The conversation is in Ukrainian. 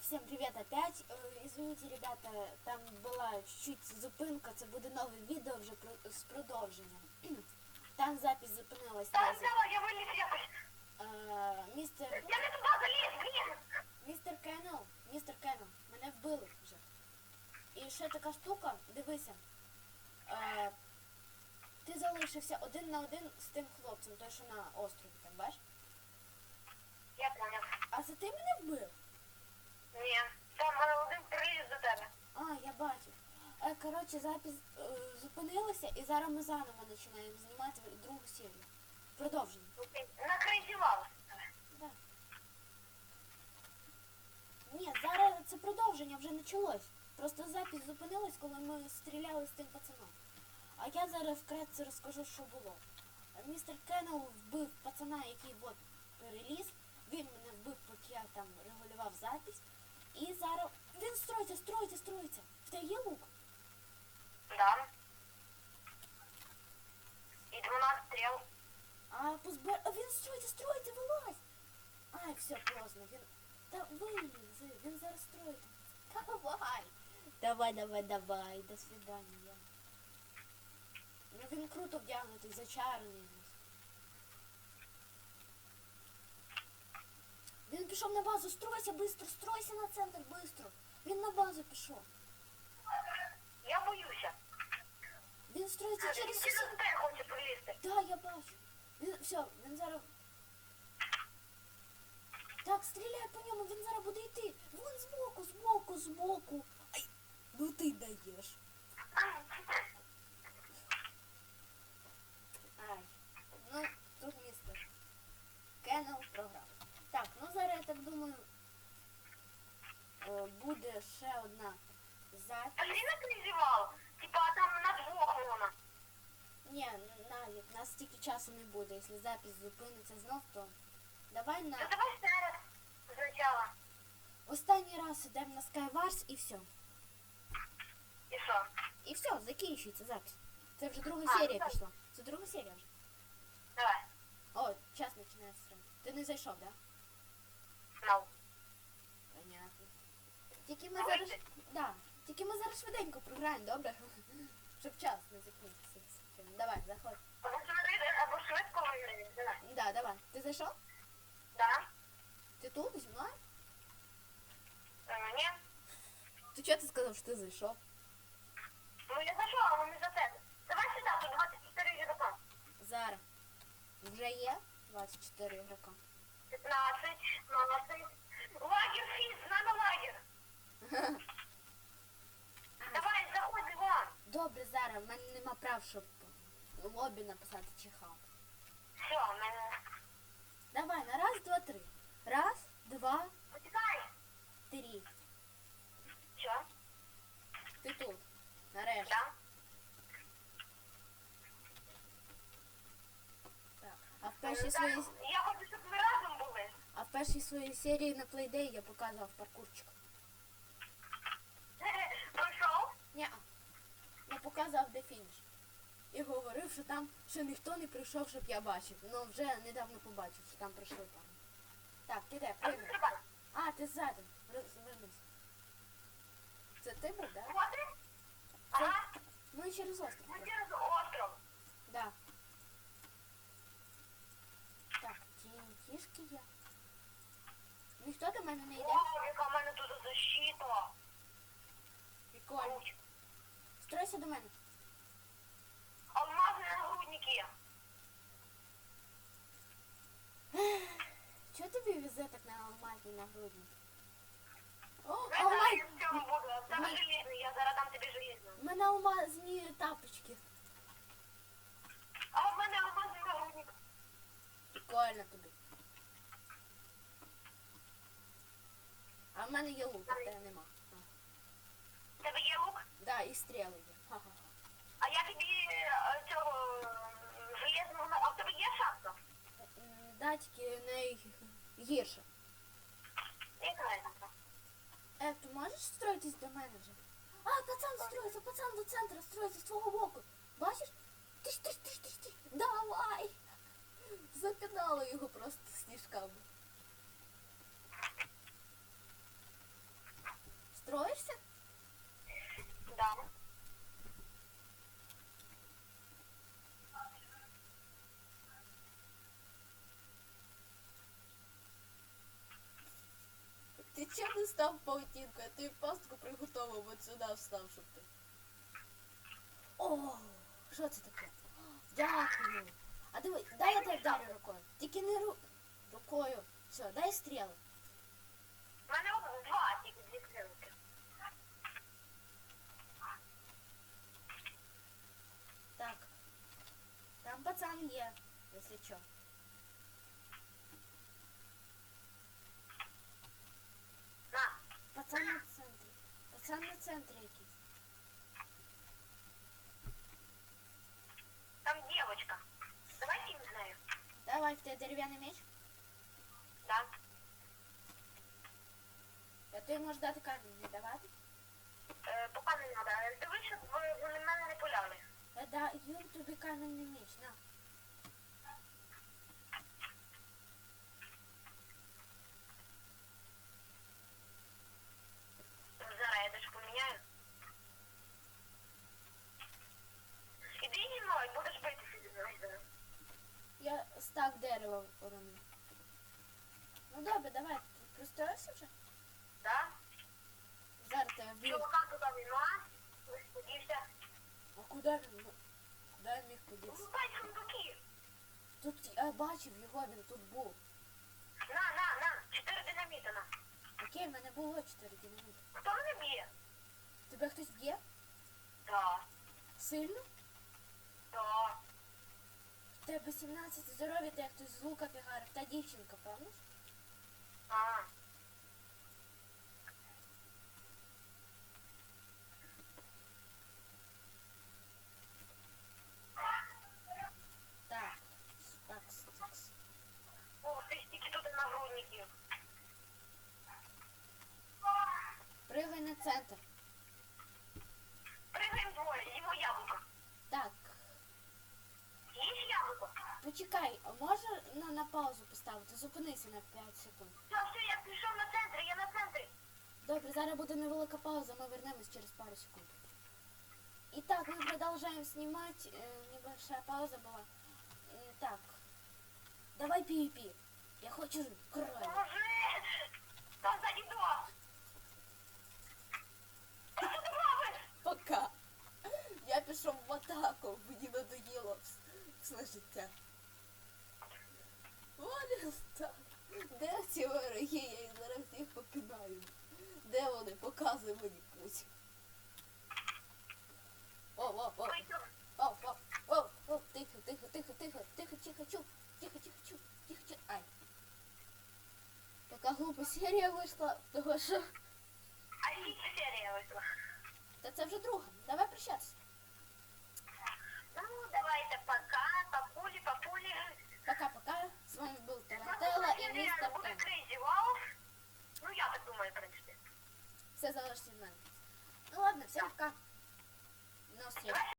Всем привет опять. Э, Извините, ребята, там была чуть-чуть зупинка, це буде нове відео вже про- з продовженням. Там запись зупинилась. Так, давай, я виліз якось. Містер, Я не туди заліз, блін. містер Кеннел, містер Кеннел, мене вбили вже. І ще така штука, дивися. Е, ти залишився один на один з тим хлопцем, той, що на острові, там бачиш? Я поняв. А це ти мене вбив? Ні. Там один приліз до тебе. А, я бачу. Е, коротше, запис е, зупинилася і зараз ми заново починаємо знімати другу серію. Продовження. Накризівав. Да. Ні, зараз це продовження вже почалось. Просто запись зупинилась, коли ми стріляли з тим пацаном. А я зараз вкратце розкажу, що було. Містер Кеннел вбив пацана, який от переліз. Він мене вбив, поки я там регулював запись. І зараз він строїться, строїться, строїться. В тебе є лук? Да. І 12 стріл. А позбер... А він строїться, строїться, вилазь! Ай, все, поздно. Він... Та виліз, він зараз строїться. Давай. Давай, давай, давай. До свидання. Ну він круто вдягнутий, зачарений. Він пішов на базу, стройся быстро, стройся на центр быстро. Він на базу пішов. Я боюся. Він строїться Він через сусід. те хоче прилізти. Да, я бачу. Він, все, він зараз. Так, стріляй по ньому, він зараз буде йти. Вон збоку, збоку, збоку. Ай, ну ти даєш. А запись. ти накризівав? Типа там на двох вона. Ні, навіть, у нас стільки часу не буде. Якщо запись зупиниться знов, то давай Ну на давай ще раз. Спочатку. останній раз йдемо на Skywars і все. І що? І все, закінчується запись. Це вже друга А, серія ну так. пішла. Це друга серія вже. Давай. О, час починається стрім. Ти не зайшов, да? Ну. Понятно. Тільки ми А зараз. вийти? Да. Тільки ми зараз швиденько програємо, добре? Щоб час не закінчився. Давай, заходь. Або швидко, або швидко виграє. Давай. Да, давай. Ти зайшов? Да? Ти тут зі мною? Е, Ні. Ти чого ти сказав, що ти зайшов? Ну я зайшов, але не за тебе. Давай сюди, тут 24 ігрока. Зараз. Вже є 24 ігрока. 15, 20. Лагер фіз, надо лагер. Давай, заходь, Іван. Добре, зараз, в мене нема прав, щоб в лобі написати чихав. Все, мене. Давай, на раз, два, три. Раз, два, Почекай. три. Що? Ти тут. Нарешті. Да? Так. А в першій своїй Я хочу, щоб ви разом були. а в першій своїй серії на Playday я показував паркурчик. Пройшов? Ні. Я показував де фініш. І говорив, що там ще ніхто не прийшов, щоб я бачив. Ну вже недавно побачив, що там прийшли там. Так, ти де? А А, ти ззаду. Розвернись. Це ти був, да? Вот ти? Ага. Ну і через острів. Ми через остров. Да. Так, тінтішки є. Ніхто до мене не йде. Вау, яка в мене тут защита. Прикольно. Круть. Стройся до мене. Алмазні нагрудники. Чого тобі везе так на алмазні нагрудні? О, алмаз... в буду. Там Ми- железний, я зараз дам тобі железний. У мене алмазні тапочки. А в мене алмазний нагрудник. Прикольно тобі. А в мене є лук, а в тебе нема. А. В Тебе є лук? Да, і стріли є. Ха-ха-ха. А я тобі е, цього е, железного... на- А в тебе є шапка? М, Да, тільки найгірше. Яка разниця? Е, ти можеш строїтись до менеджера? А, пацан строїться, пацан до центру строїться з твого боку. Бачиш? Тиш, тиш, тиш, тиш, тиш. Давай! Закидало його просто сніжками. Чим не став паутінкою? Я тобі пастку приготував, от сюди встав, щоб ти. О, що це таке? Дякую. А диви, дай я тебе вдарю рукою. Тільки не ру... рукою. Все, дай стріли. У мене два тільки дві стрілки. Так. Там пацан є, якщо що. На, Пацан на центрі. Якийсь. там дівчинка. Давай кінь з нею. Давай, в тебе дерев'яний меч. Да. А ти можеш дати камінь, не давати? Е, поки не треба. Дивись, щоб вони мене не пуляли. Я даю тобі камінний меч, на. Зараз я дещо поміняю. Іди зі мною, будеш битися зі мною зараз. Я стак дерева уронив. Ну добре, давай. Ти Пристроївся вже? Да? Зараз тебе вб'ю. Чувака туди нема. Сподівся. А куди він? ну, Куди він міг подітися? Ну, дай сундуки. Тут я бачив його, він тут був. На, на, на. Чотири динаміта на. Окей, в мене було 4 динаміти. Хто мене б'є? Тебе хтось б'є? Да. Сильно? Да. В тебе 17 здоров'я, ти як хтось з лука фігарив. Та дівчинка, пам'ятаєш? Центр. Пригаємо двоє, їмо яблуко. Так. Їж яблуко? Почекай, а може на, на паузу поставити? Зупинися на 5 секунд. зараз буде невелика пауза, ми вернемось через пару секунд. Итак, мы продолжаем снимать. Э, небольшая пауза была. Э, так. Давай PvP. Я хочу крови. Поможи! Там ззаді два. Що ти робиш? Пока. Я пішов в атаку, мені надоїло вс- все життя. Оля, так. Де ці вороги? Я їх зараз їх покидаю. Де вони? Показуй мені путь. О, о, о, Ой, що? о, о, о, о, тихо, тихо, тихо, тихо, тихо, тихо, чу, тихо, тихо, чу, тихо, чу, ай. Така глупа серія вийшла, того що... А скільки серія вийшла? Та це вже друга.